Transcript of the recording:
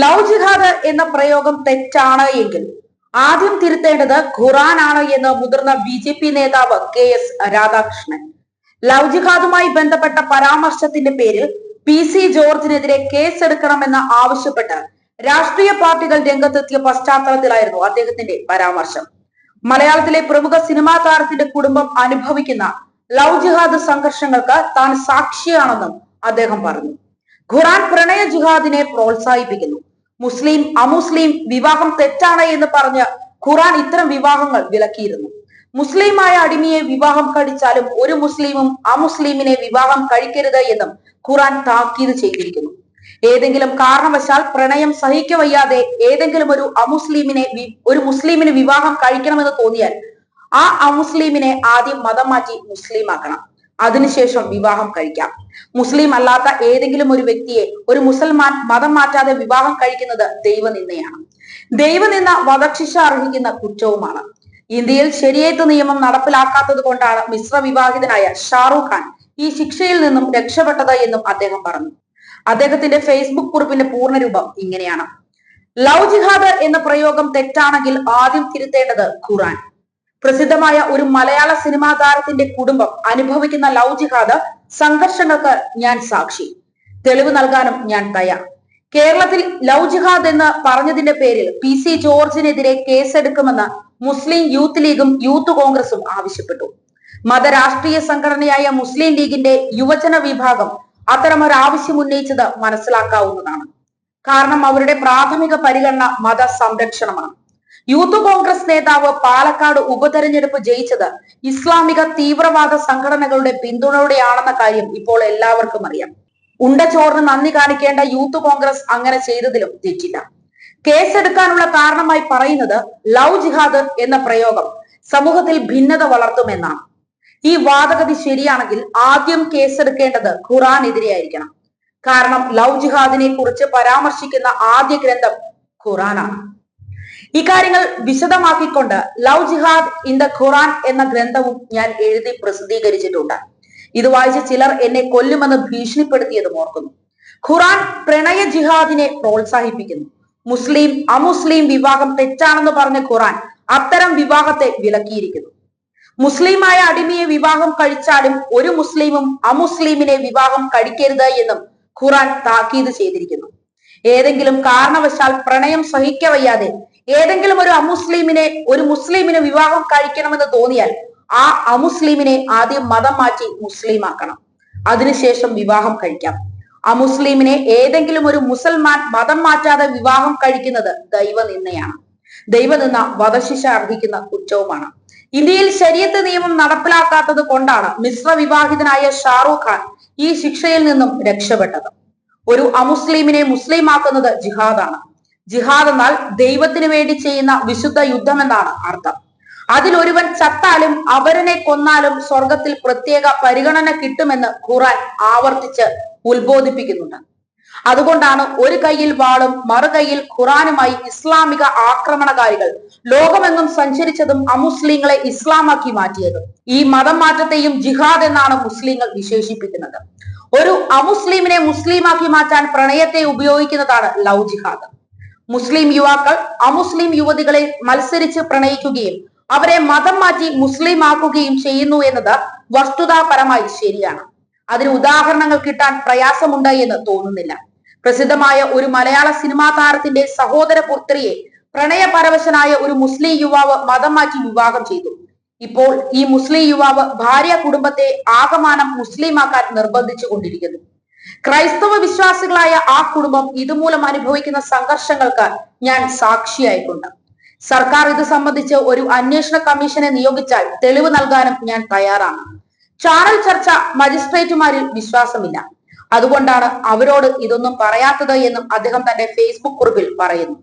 Love ജിഹാദ് എന്ന പ്രയോഗം തെറ്റാണ് എങ്കിൽ ആദ്യം തിരുത്തേണ്ടത് ഖുറാനാണ് എന്ന് മുതിർന്ന ബി ജെ പി നേതാവ് കെ എസ് രാധാകൃഷ്ണൻ. ലവ് ജിഹാദുമായി ബന്ധപ്പെട്ട പരാമർശത്തിന്റെ പേരിൽ പി സി ജോർജിനെതിരെ കേസെടുക്കണമെന്ന് ആവശ്യപ്പെട്ട് രാഷ്ട്രീയ പാർട്ടികൾ രംഗത്തെത്തിയ പശ്ചാത്തലത്തിലായിരുന്നു അദ്ദേഹത്തിന്റെ പരാമർശം. മലയാളത്തിലെ പ്രമുഖ സിനിമാ താരത്തിന്റെ കുടുംബം അനുഭവിക്കുന്ന ലവ് ജിഹാദ് സംഘർഷങ്ങൾക്ക് താൻ സാക്ഷിയാണെന്നും അദ്ദേഹം പറഞ്ഞു. ഖുറാൻ പ്രണയ ജുഹാദിനെ പ്രോത്സാഹിപ്പിക്കുന്നു. മുസ്ലിം അമുസ്ലിം വിവാഹം തെറ്റാണ് എന്ന് പറഞ്ഞ് ഖുറാൻ ഇത്തരം വിവാഹങ്ങൾ വിലക്കിയിരുന്നു. മുസ്ലിമായ അടിമയെ വിവാഹം കഴിച്ചാലും ഒരു മുസ്ലിമും അമുസ്ലിമിനെ വിവാഹം കഴിക്കരുത് എന്നും ഖുറാൻ താക്കീത് ചെയ്തിരിക്കുന്നു. ഏതെങ്കിലും കാരണവശാൽ പ്രണയം സഹിക്കവയ്യാതെ ഏതെങ്കിലും ഒരു അമുസ്ലിമിനെ ഒരു മുസ്ലിമിന് വിവാഹം കഴിക്കണമെന്ന് തോന്നിയാൽ ആ അമുസ്ലിമിനെ ആദ്യം മതം മാറ്റി മുസ്ലിമാക്കണം. അതിനുശേഷം വിവാഹം കഴിക്കാം. മുസ്ലിം അല്ലാത്ത ഏതെങ്കിലും ഒരു വ്യക്തിയെ ഒരു മുസൽമാൻ മതം മാറ്റാതെ വിവാഹം കഴിക്കുന്നത് ദൈവനിന്ദയാണ്. ദൈവനിന്ന വധശിക്ഷ അർഹിക്കുന്ന കുറ്റവുമാണ്. ഇന്ത്യയിൽ ശരിയേത്ത് നിയമം നടപ്പിലാക്കാത്തത് കൊണ്ടാണ് മിശ്ര വിവാഹിതനായ ഷാറൂഖ് ഖാൻ ഈ ശിക്ഷയിൽ നിന്നും രക്ഷപ്പെട്ടത് എന്നും അദ്ദേഹം പറഞ്ഞു. അദ്ദേഹത്തിന്റെ ഫേസ്ബുക്ക് കുറിപ്പിന്റെ പൂർണരൂപം ഇങ്ങനെയാണ്. ലവ് ജിഹാദ് എന്ന പ്രയോഗം തെറ്റാണെങ്കിൽ ആദ്യം തിരുത്തേണ്ടത് ഖുറാൻ പ്രസിദ്ധമായ ഒരു മലയാള സിനിമാ താരത്തിന്റെ കുടുംബം അനുഭവിക്കുന്ന ലവ് ജിഹാദ് സംഘർഷങ്ങൾക്ക് ഞാൻ സാക്ഷി. തെളിവ് നൽകാനും ഞാൻ തയ്യാർ. കേരളത്തിൽ ലവ് ജിഹാദ് എന്ന് പറഞ്ഞതിന്റെ പേരിൽ പി സി ജോർജിനെതിരെ കേസെടുക്കുമെന്ന് മുസ്ലിം യൂത്ത് ലീഗും യൂത്ത് കോൺഗ്രസും ആവശ്യപ്പെട്ടു. മതരാഷ്ട്രീയ സംഘടനയായ മുസ്ലിം ലീഗിന്റെ യുവജന വിഭാഗം അത്തരമൊരു ആവശ്യം ഉന്നയിച്ചത് മനസ്സിലാക്കാവുന്നതാണ്. കാരണം അവരുടെ പ്രാഥമിക പരിഗണന മത സംരക്ഷണമാണ് യൂത്ത് കോൺഗ്രസ് നേതാവ് പാലക്കാട് ഉപതെരഞ്ഞെടുപ്പ് ജയിച്ചത് ഇസ്ലാമിക തീവ്രവാദ സംഘടനകളുടെ പിന്തുണയോടെയാണെന്ന കാര്യം ഇപ്പോൾ എല്ലാവർക്കും അറിയാം. ഉണ്ടച്ചോറിന് നന്ദി കാണിക്കേണ്ട യൂത്ത് കോൺഗ്രസ് അങ്ങനെ ചെയ്തതിലും തെറ്റില്ല. കേസെടുക്കാനുള്ള കാരണമായി പറയുന്നത് ലവ് ജിഹാദ് എന്ന പ്രയോഗം സമൂഹത്തിൽ ഭിന്നത വളർത്തുമെന്നാണ്. ഈ വാദഗതി ശരിയാണെങ്കിൽ ആദ്യം കേസെടുക്കേണ്ടത് ഖുറാനെതിരെയായിരിക്കണം. കാരണം ലവ് ജിഹാദിനെ കുറിച്ച് പരാമർശിക്കുന്ന ആദ്യ ഗ്രന്ഥം ഖുറാനാണ്. ഇക്കാര്യങ്ങൾ വിശദമാക്കിക്കൊണ്ട് love jihad in the Quran എന്ന ഗ്രന്ഥവും ഞാൻ എഴുതി പ്രസിദ്ധീകരിച്ചിട്ടുണ്ട്. ഇത് വായിച്ച് ചിലർ എന്നെ കൊല്ലുമെന്ന് ഭീഷണിപ്പെടുത്തിയതും ഓർക്കുന്നു. ഖുറാൻ പ്രണയ ജിഹാദിനെ പ്രോത്സാഹിപ്പിക്കുന്നു. മുസ്ലിം അമുസ്ലിം വിവാഹം തെറ്റാണെന്ന് പറഞ്ഞ ഖുറാൻ അത്തരം വിവാഹത്തെ വിലക്കിയിരിക്കുന്നു. മുസ്ലിമായ അടിമയെ വിവാഹം കഴിച്ചാലും ഒരു മുസ്ലിമും അമുസ്ലിമിനെ വിവാഹം കഴിക്കരുത് എന്നും ഖുറാൻ താക്കീത് ചെയ്തിരിക്കുന്നു. ഏതെങ്കിലും കാരണവശാൽ പ്രണയം സഹിക്കവയ്യാതെ ഏതെങ്കിലും ഒരു അമുസ്ലിമിനെ ഒരു മുസ്ലിമിനെ വിവാഹം കഴിക്കണമെന്ന് തോന്നിയാൽ ആ അമുസ്ലിമിനെ ആദ്യം മതം മാറ്റി മുസ്ലിമാക്കണം. അതിനുശേഷം വിവാഹം കഴിക്കാം. അമുസ്ലിമിനെ ഏതെങ്കിലും ഒരു മുസൽമാൻ മതം മാറ്റാതെ വിവാഹം കഴിക്കുന്നത് ദൈവനിന്ദയാണ്. ദൈവനിന്ദ വധശിക്ഷ അർഹിക്കുന്ന കുറ്റവുമാണ്. ഇന്ത്യയിൽ ശരീരത്തെ നിയമം നടപ്പിലാക്കാത്തത് കൊണ്ടാണ് മിശ്ര വിവാഹിതനായ ഷാറൂഖ് ഖാൻ ഈ ശിക്ഷയിൽ നിന്നും രക്ഷപ്പെട്ടത്. ഒരു അമുസ്ലിമിനെ മുസ്ലിമാക്കുന്നത് ജിഹാദാണ്. ജിഹാദ് എന്നാൽ ദൈവത്തിന് വേണ്ടി ചെയ്യുന്ന വിശുദ്ധ യുദ്ധം എന്നാണ് അർത്ഥം. അതിലൊരുവൻ ചത്താലും അവരനെ കൊന്നാലും സ്വർഗത്തിൽ പ്രത്യേക പരിഗണന കിട്ടുമെന്ന് ഖുറാൻ ആവർത്തിച്ച് ഉത്ബോധിപ്പിക്കുന്നുണ്ട്. അതുകൊണ്ടാണ് ഒരു കൈയിൽ വാളും മറുകൈയിൽ ഖുറാനുമായി ഇസ്ലാമിക ആക്രമണകാരികൾ ലോകമെങ്ങും സഞ്ചരിച്ചതും അമുസ്ലിങ്ങളെ ഇസ്ലാമാക്കി മാറ്റിയതും. ഈ മതം മാറ്റത്തെയും ജിഹാദ് എന്നാണ് മുസ്ലിങ്ങൾ വിശേഷിപ്പിക്കുന്നത്. ഒരു അമുസ്ലിമിനെ മുസ്ലിമാക്കി മാറ്റാൻ പ്രണയത്തെ ഉപയോഗിക്കുന്നതാണ് ലവ് ജിഹാദ്. മുസ്ലിം യുവാക്കൾ അമുസ്ലിം യുവതികളെ മത്സരിച്ച് പ്രണയിക്കുകയും അവരെ മതം മാറ്റി മുസ്ലിം ആക്കുകയും ചെയ്യുന്നു എന്നത് വസ്തുതാപരമായി ശരിയാണ്. അതിന് ഉദാഹരണങ്ങൾ കിട്ടാൻ പ്രയാസമുണ്ട് എന്ന് തോന്നുന്നില്ല. പ്രസിദ്ധമായ ഒരു മലയാള സിനിമാ താരത്തിന്റെ സഹോദര പുത്രിയെ പ്രണയപരവശനായ ഒരു മുസ്ലിം യുവാവ് മതം മാറ്റി വിവാഹം ചെയ്തു. ഇപ്പോൾ ഈ മുസ്ലിം യുവാവ് ഭാര്യ കുടുംബത്തെ ആകമാനം മുസ്ലിമാക്കാൻ നിർബന്ധിച്ചു കൊണ്ടിരിക്കുന്നു. ക്രൈസ്തവ വിശ്വാസികളായ ആ കുടുംബം ഇതുമൂലം അനുഭവിക്കുന്ന സംഘർഷങ്ങൾക്ക് ഞാൻ സാക്ഷിയായിട്ടുണ്ട് സർക്കാർ ഇത് സംബന്ധിച്ച് ഒരു അന്വേഷണ കമ്മീഷനെ നിയോഗിച്ചാൽ തെളിവ് നൽകാനും ഞാൻ തയ്യാറാണ്. ചാനൽ ചർച്ച മജിസ്ട്രേറ്റുമാരിൽ വിശ്വാസമില്ല. അതുകൊണ്ടാണ് അവരോട് ഇതൊന്നും പറയാത്തത് എന്നും അദ്ദേഹം തന്റെ ഫേസ്ബുക്ക് കുറിപ്പിൽ പറയുന്നു.